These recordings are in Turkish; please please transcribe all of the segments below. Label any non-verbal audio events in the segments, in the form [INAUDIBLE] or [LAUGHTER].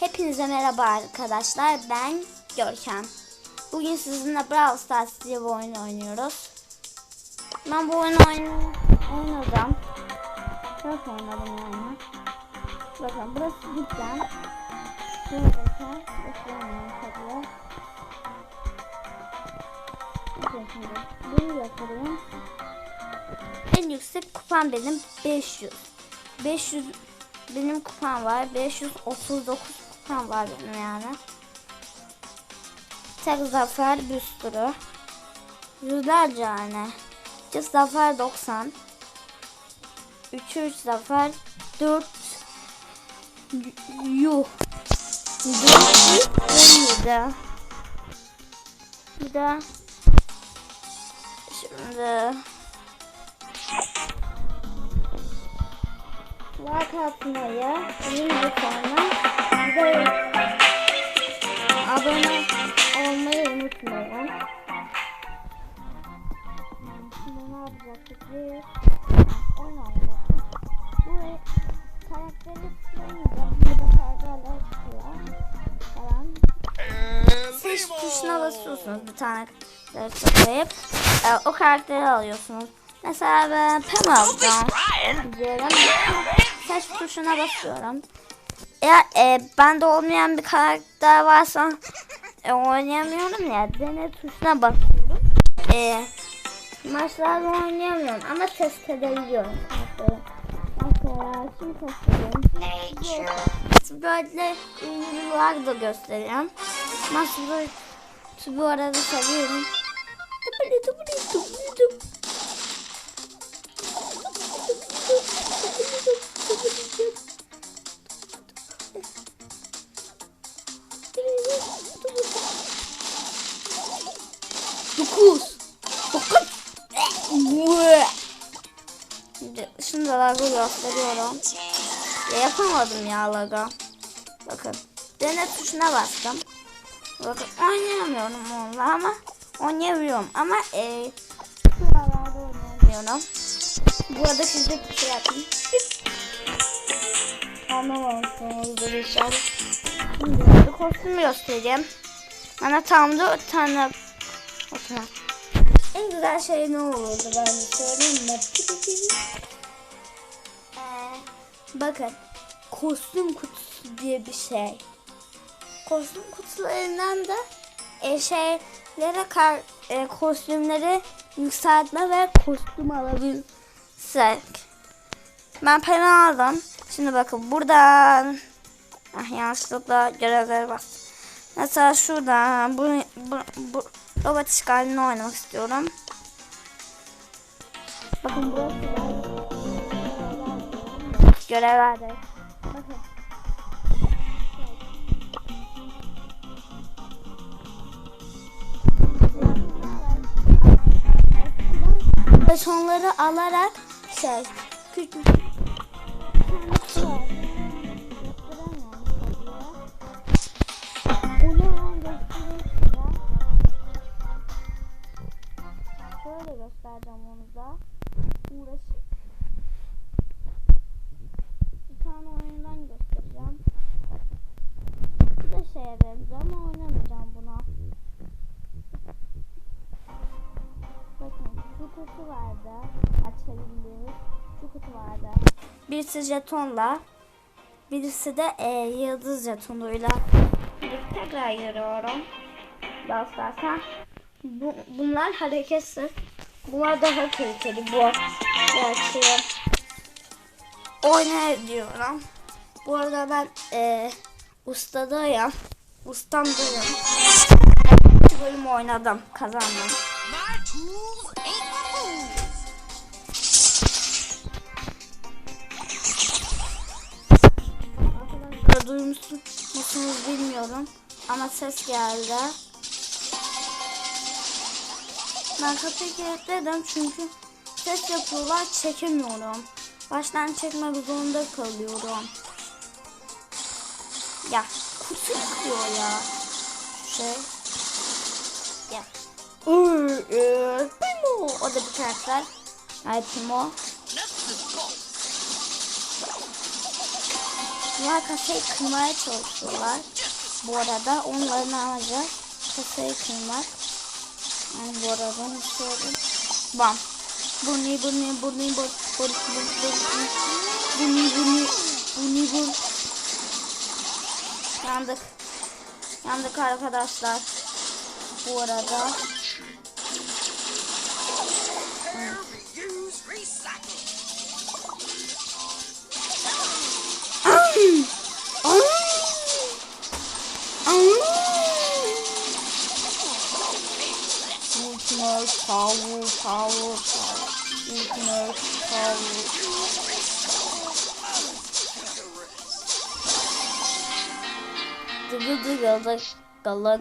Hepinize merhaba arkadaşlar. Ben Görkem. Bugün sizinle Brawl Stars diye bir oyun oynuyoruz. Ben bu oyunu oyun oynadım. Çok oynadım yani. Bakın burası dükkan. Buradaki göstermiyorum tabii. Bakın şimdi. En yüksek kupam benim 500. 500 benim kupam var. 539 kupam var benim yani. Tek zafer bir sürü. Yüzlerce yani. İki zafer 90. 3 3 zafer 4 yuh 417 bir de şimdi like atmayı, zil butonuna abone olmayı unutmayın. Şimdi ne yapacaktık biz? Oyun. Bu karakteri tıklayınca burada perdeler çıkıyor falan. Seç tuşuna basıyorsunuz bir tane karakteri tıklayıp e, o karakteri alıyorsunuz. Mesela ben Pam alacağım diyelim. Seç tuşuna basıyorum. Eğer e, bende olmayan bir karakter varsa e, oynayamıyorum ya. Dene tuşuna basıyorum. E, maçlarda oynayamıyorum ama test edebiliyorum. Mesela şimdi test edeyim. Böyle ünlüler göstereyim. Nasıl böyle bu arada seviyorum. Tıpırı tıpırı tıpırı tıpırı. Gösteriyorum. Ya yapamadım ya lagı. Bakın. Dene tuşuna bastım. Bakın oynayamıyorum onunla ama oynayabiliyorum ama e, şuralarda oynayamıyorum. Bu arada size bir şey yapayım. Anlamamışsınızdır inşallah. Şimdi bir kostüm göstereceğim. Bana tam dört tane. En güzel şey ne olurdu ben söyleyeyim mi? Bakın. Kostüm kutusu diye bir şey. Kostüm kutularından da e, şeylere kar, e, kostümleri yükseltme ve kostüm alabilsek. Ben pena aldım. Şimdi bakın buradan ah, yanlışlıkla görevlere bastım. Mesela şuradan bu, bu, bu robot işgalini oynamak istiyorum. Bakın burası var. Görevlerde. Bakın. Betonları alarak şey küçük şu kutu vardı. Açabildiğimiz şu kutu vardı. Birisi jetonla birisi de e, yıldız jetonuyla. Şimdi tekrar görüyorum. Bastarsan. Bu, bunlar hareketsiz. Bunlar daha kaliteli bu. Gerçi oynayabiliyorum. Bu arada ben e, ustadayım. Ustamdayım. Bölüm oynadım. Kazandım. Tools ain't fools. Arkadaşlar duymuş musunuz bilmiyorum. Ama ses geldi. Ben kapıyı kilitledim çünkü ses yapıyorlar çekemiyorum. Baştan çekmek zorunda kalıyorum. Ya kutu çıkıyor ya. Şey. Timo. O da bir karakter. Yani Timo. Diğer kasayı kırmaya çalışıyorlar. Bu arada onların amacı kasayı kırmak. Yani bu arada onu söyleyeyim. Bam. Bu ne bu ne bu ne bu bu ne bu ne bu ne bu ne bu Yandık. Yandık arkadaşlar. Bu arada Reuse, recycle. Um, um, um. Ultimate power, power, power. Ultimate power. Gully, gully, gully,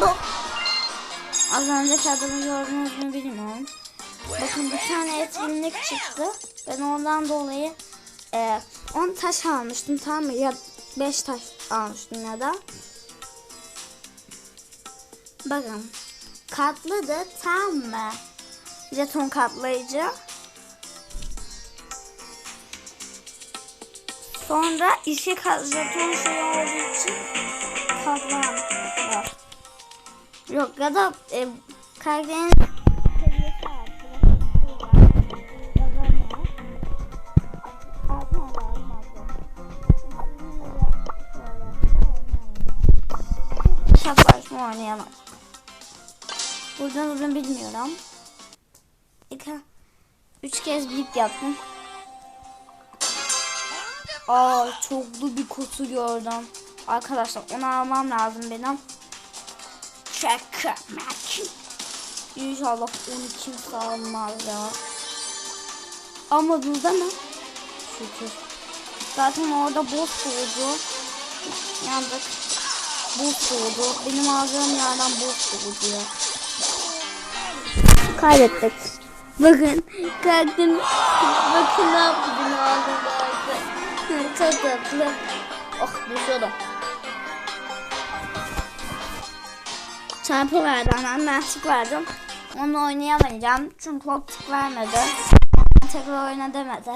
gully. Az önceki adamı gördünüz mü bilmiyorum. Bakın bir tane etkinlik çıktı. Ben ondan dolayı e, 10 taş almıştım tamam mı? Ya 5 taş almıştım ya da. Bakın katlıdı tamam mı? Jeton katlayıcı. Sonra kat, jeton şey olduğu için katlayan var. Yok ya da e, karakterin. Hesaplaşma oynayamam. Buradan uzun bilmiyorum. İki, üç kez bip yaptım. Aa çoklu bir kutu gördüm. Arkadaşlar onu almam lazım benim. Çekmek. İnşallah onu kimse almaz ya. Ama burada mı? Şükür. Zaten orada boss oldu. Yandık. Boss oldu. Benim aldığım yerden boss oldu ya. Kaybettik. Bakın kalktım. Bakın ne yaptı bunu aldım. Çok tatlı. Oh düşüyordum. Çarpı verdi annem ben tık verdim. Onu oynayamayacağım çünkü o tık vermedi. Tekrar oyna demedi.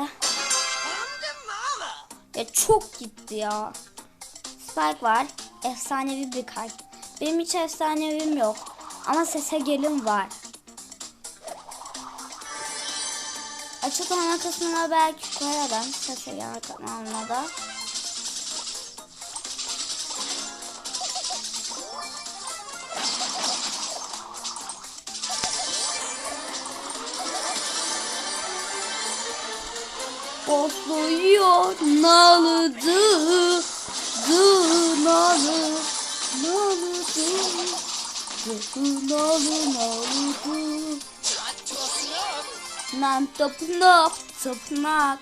Ya çok gitti ya. Spike var. Efsanevi bir kart. Benim hiç efsanevim yok. Ama sese gelin var. Açık olma kısmına belki koyarım. Sese gel kanalına da. nalı dı dı nalı nalı dı. Dı nalı nalı dı. Nan tapınak tapınak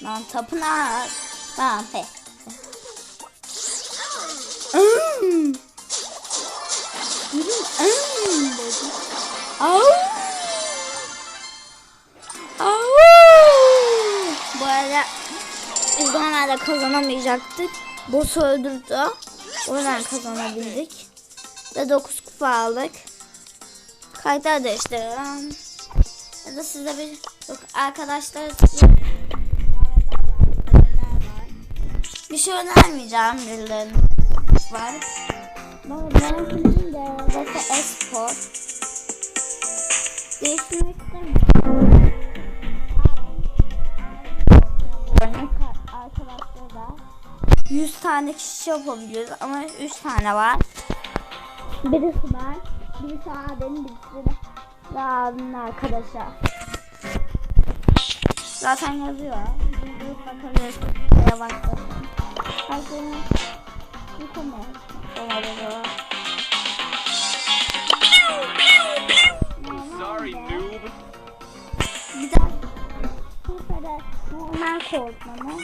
Nan tapınak Nan pe Amm Amm Amm kazanamayacaktık. Boss'u öldürdü. O yüzden kazanabildik. Ve 9 kupa aldık. Karakter değiştirelim. Ya da size bir yok arkadaşlar bir şey önermeyeceğim birilerinin var. Bana benimkinin de Vasa Esport. Değiştirmek istemiyorum. Arkadaşlar da 100 tane kişi yapabiliyoruz ama 3 tane var. Birisi ben, birisi Adem'in, birisi de abimin arkadaşa. Zaten yazıyor. Bir bakabilirsiniz. Yavaşlasın. Herkesin yıkamıyor. Olabilir. Sorry, noob. Bir daha kimsede normal korkma mı?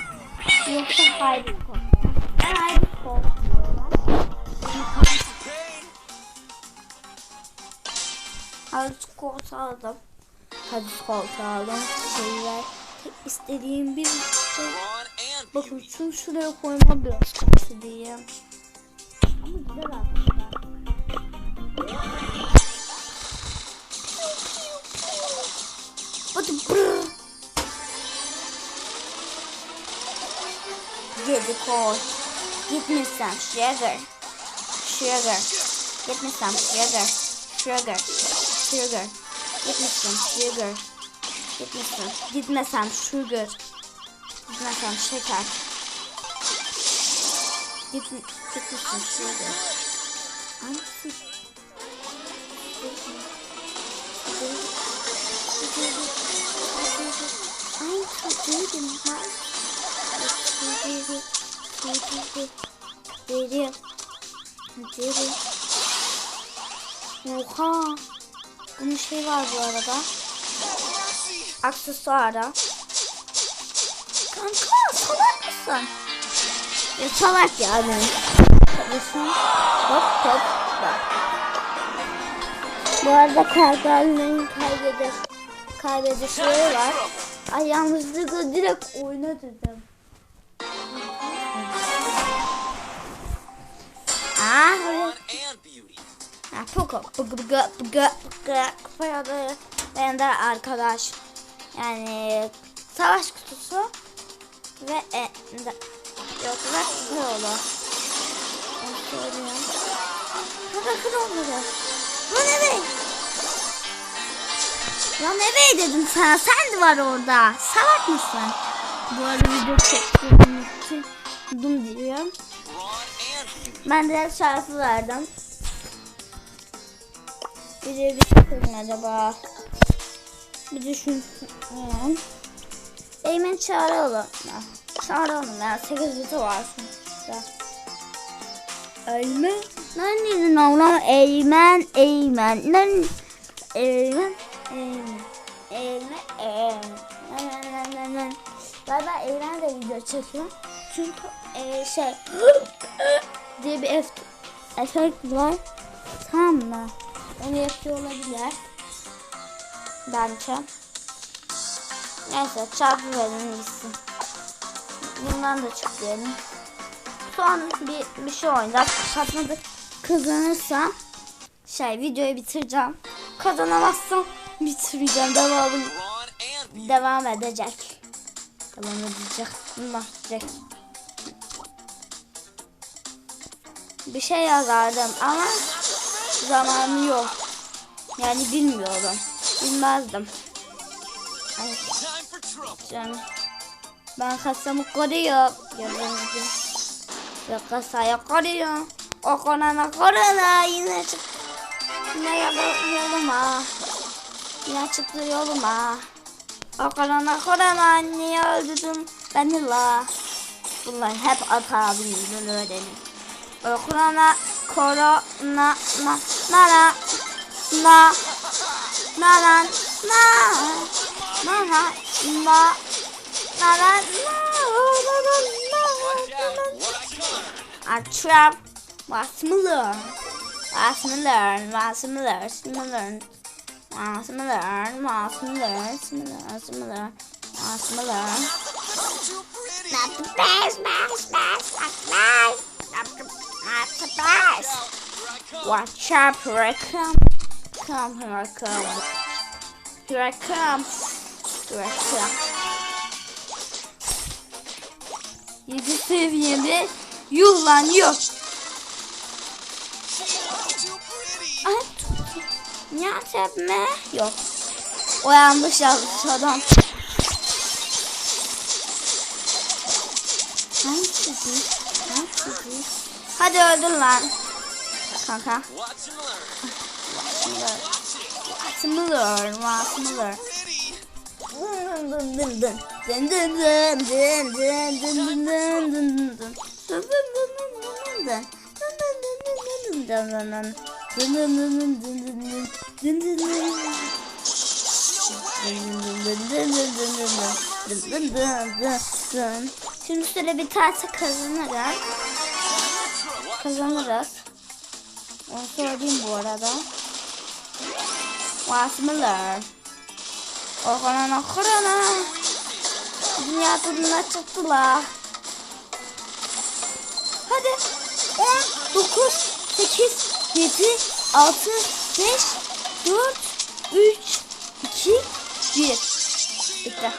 Yoksa haydi korkma. Hadi çikolata aldım. Hadi çikolata aldım. Şeyler. Tek istediğim bir şey. Bakın şunu şuraya koymam biraz kötü diye. Ama güzel aslında. Hadi brrr. Dedi koy. Gitmişsem sugar. Sugar. Gitmişsem sugar. Sugar. Sugar. Gitmişsem sugar. Gitmişsem. Gitmesem sugar. Gitmesem şeker. Git, gitmişsem sugar. Hangisi? Ay çocuğum ben. Deri. Deri. Oha. Bunun şey var bu arada. Aksesuarda. Kanka salak mısın? Ya salak ya benim. Kardeşim. Hop hop bak. Bu arada kardeşlerin kaybeder. Kaybedişleri var. Ay yalnızlıkla direkt oyna dedim. Ha, Poco. Bıgı bıgı bıgı bıgı. Bayağı ben de arkadaş. Yani savaş kutusu ve e, de, yok ve. Kanka kır onları. Bu ne be? Lan bey dedim sana. Sen de var orada. Salak mısın? Bu arada video çektiğim için dum diyorum. Ben de şarkı. Bir bakalım acaba. Bir düşün. Eymen çağıralım. Çağıralım ya. 8 biti var sonuçta. Eymen. Lan dedin oğlum? Eymen, Eymen. Lan. Eymen, Eymen. Eymen, Eymen. Galiba Eymen de video çekiyor. Çünkü e, şey [GASPS] diye bir ef- efekt var. Tamam mı? Onu yapıyor olabilir. Bence. Neyse çarpı verin gitsin. Bundan da çıkıyorum. Son bir, bir şey oynayacağız. Çarpmadı kazanırsa şey videoyu bitireceğim. Kazanamazsam bitirmeyeceğim. Devamı devam edecek. Devam edecek. Direkt. Bir şey yazardım ama zamanı yok. Yani bilmiyorum. Bilmezdim. Canım. Ben kasamı koruyorum. Yazılımcı. Ve kasaya koruyorum. O konana korona yine çık. Yine yapı yoluma. Yine çıktı yoluma. O korona korona niye öldürdün beni la. Bunlar hep atabilirim öğrenim. O Korona korona na nara na naran na nara na naran na Atrap basmalı basmalar basmalar similar basmalar basmalar similar similar basmalar Not the best, best, best, best, best. Not the, best. Watch out, here I come Come, here I come Here I come Here I come Yedi seviyede pretty. Ay tut. Niye tepme? Yok. O yazmış adam. Hangisi? Hangisi? Hadi öldür lan. Kanka. Similar, similar. Şimdi şöyle bir tane kazanarak kazanırız. Onu söyleyeyim bu arada. Wasmiller. O korona korona. Dünya turuna çıktılar. Hadi. 10, 9, 8, 7, 6, 5, 4, 3, 2, 1. Bitti.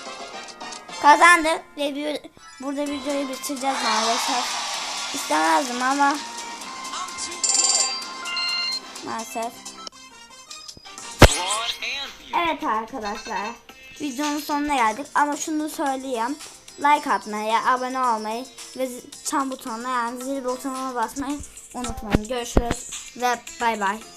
Kazandık ve bir burada videoyu bitireceğiz maalesef. İstemezdim ama. Maalesef. Evet arkadaşlar. Videonun sonuna geldik ama şunu söyleyeyim. Like atmayı, abone olmayı ve çan butonuna yani zil butonuna basmayı unutmayın. Görüşürüz ve bay bay.